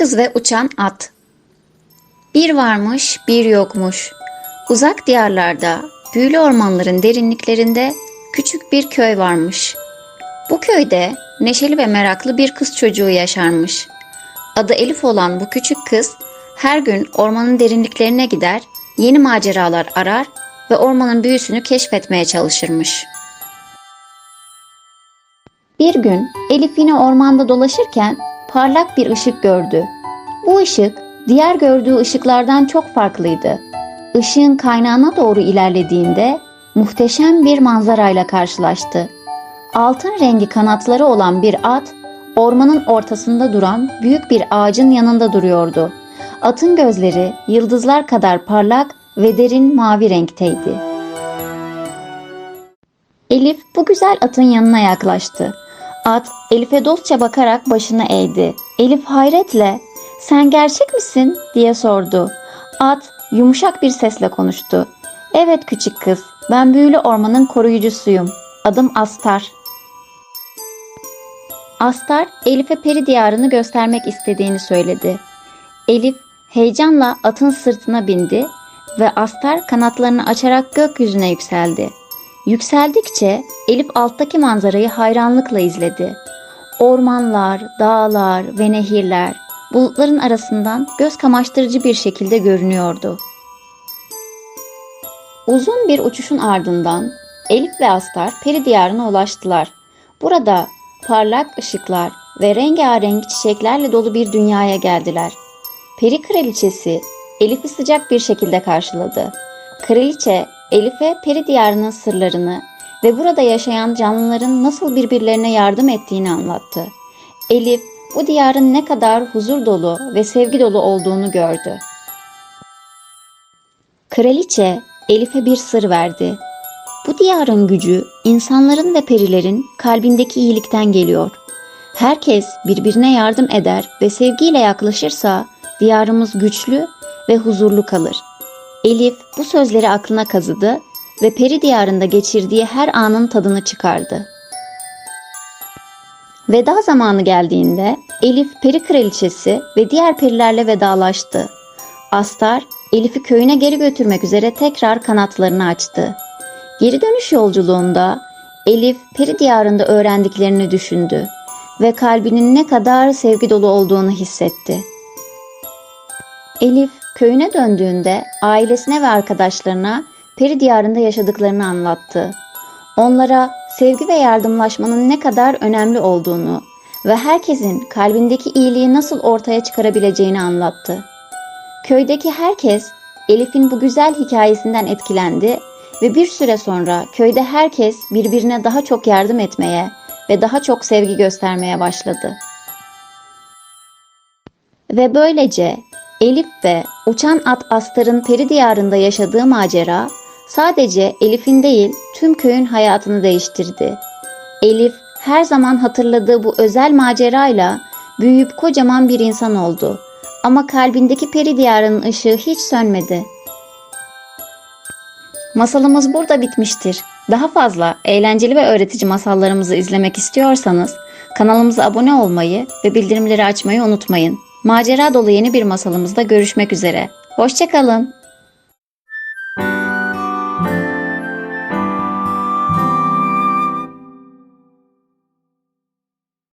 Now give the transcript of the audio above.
Kız ve Uçan At Bir varmış, bir yokmuş. Uzak diyarlarda, büyülü ormanların derinliklerinde küçük bir köy varmış. Bu köyde neşeli ve meraklı bir kız çocuğu yaşarmış. Adı Elif olan bu küçük kız her gün ormanın derinliklerine gider, yeni maceralar arar ve ormanın büyüsünü keşfetmeye çalışırmış. Bir gün Elif yine ormanda dolaşırken parlak bir ışık gördü. Bu ışık diğer gördüğü ışıklardan çok farklıydı. Işığın kaynağına doğru ilerlediğinde muhteşem bir manzarayla karşılaştı. Altın rengi kanatları olan bir at ormanın ortasında duran büyük bir ağacın yanında duruyordu. Atın gözleri yıldızlar kadar parlak ve derin mavi renkteydi. Elif bu güzel atın yanına yaklaştı. At Elif'e dostça bakarak başını eğdi. Elif hayretle "Sen gerçek misin?" diye sordu. At yumuşak bir sesle konuştu. "Evet küçük kız, ben büyülü ormanın koruyucusuyum. Adım Astar." Astar Elif'e peri diyarını göstermek istediğini söyledi. Elif heyecanla atın sırtına bindi ve Astar kanatlarını açarak gökyüzüne yükseldi. Yükseldikçe Elif alttaki manzarayı hayranlıkla izledi. Ormanlar, dağlar ve nehirler bulutların arasından göz kamaştırıcı bir şekilde görünüyordu. Uzun bir uçuşun ardından Elif ve Astar peri diyarına ulaştılar. Burada parlak ışıklar ve rengarenk çiçeklerle dolu bir dünyaya geldiler. Peri kraliçesi Elif'i sıcak bir şekilde karşıladı. Kraliçe Elif'e peri diyarının sırlarını ve burada yaşayan canlıların nasıl birbirlerine yardım ettiğini anlattı. Elif bu diyarın ne kadar huzur dolu ve sevgi dolu olduğunu gördü. Kraliçe Elif'e bir sır verdi. Bu diyarın gücü insanların ve perilerin kalbindeki iyilikten geliyor. Herkes birbirine yardım eder ve sevgiyle yaklaşırsa diyarımız güçlü ve huzurlu kalır. Elif bu sözleri aklına kazıdı ve peri diyarında geçirdiği her anın tadını çıkardı. Veda zamanı geldiğinde Elif peri kraliçesi ve diğer perilerle vedalaştı. Astar Elif'i köyüne geri götürmek üzere tekrar kanatlarını açtı. Geri dönüş yolculuğunda Elif peri diyarında öğrendiklerini düşündü ve kalbinin ne kadar sevgi dolu olduğunu hissetti. Elif köyüne döndüğünde ailesine ve arkadaşlarına peri diyarında yaşadıklarını anlattı. Onlara sevgi ve yardımlaşmanın ne kadar önemli olduğunu ve herkesin kalbindeki iyiliği nasıl ortaya çıkarabileceğini anlattı. Köydeki herkes Elif'in bu güzel hikayesinden etkilendi ve bir süre sonra köyde herkes birbirine daha çok yardım etmeye ve daha çok sevgi göstermeye başladı. Ve böylece Elif ve uçan at Astar'ın peri diyarında yaşadığı macera sadece Elif'in değil tüm köyün hayatını değiştirdi. Elif her zaman hatırladığı bu özel macerayla büyüyüp kocaman bir insan oldu. Ama kalbindeki peri diyarının ışığı hiç sönmedi. Masalımız burada bitmiştir. Daha fazla eğlenceli ve öğretici masallarımızı izlemek istiyorsanız kanalımıza abone olmayı ve bildirimleri açmayı unutmayın. Macera dolu yeni bir masalımızda görüşmek üzere. Hoşçakalın.